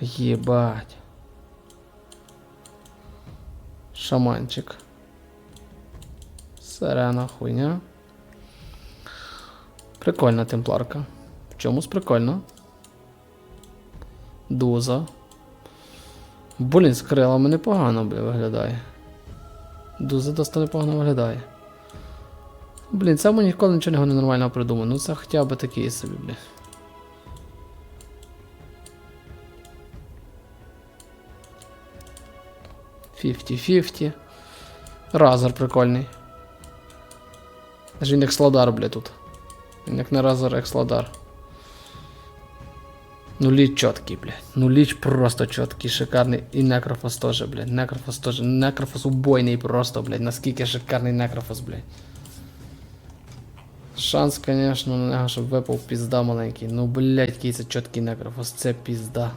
Ебать. Шаманчик. Сирена хуйня. Прикольна темпларка. В чомусь прикольна. Доза. Блін, з крилами непогано бля, виглядає. Доза досить непогано виглядає. Блін, це мені ніколи нічого не нормального придумано. Ну це хоча б такий собі, блін. 50-50. Разер прикольний. Аж він як сладар, бля, тут. Він як не разер, як сладар. Нулі чіткі, Ну Нуліч просто чіткий, шикарний. І некрофос теж, блядь. Некрофос теж. Некрофос убойний просто, блядь. Наскільки шикарний некрофос, бля. Шанс, звісно, на нього, щоб випав пізда маленький. Ну, блядь, який це чіткий некрофос, це пізда.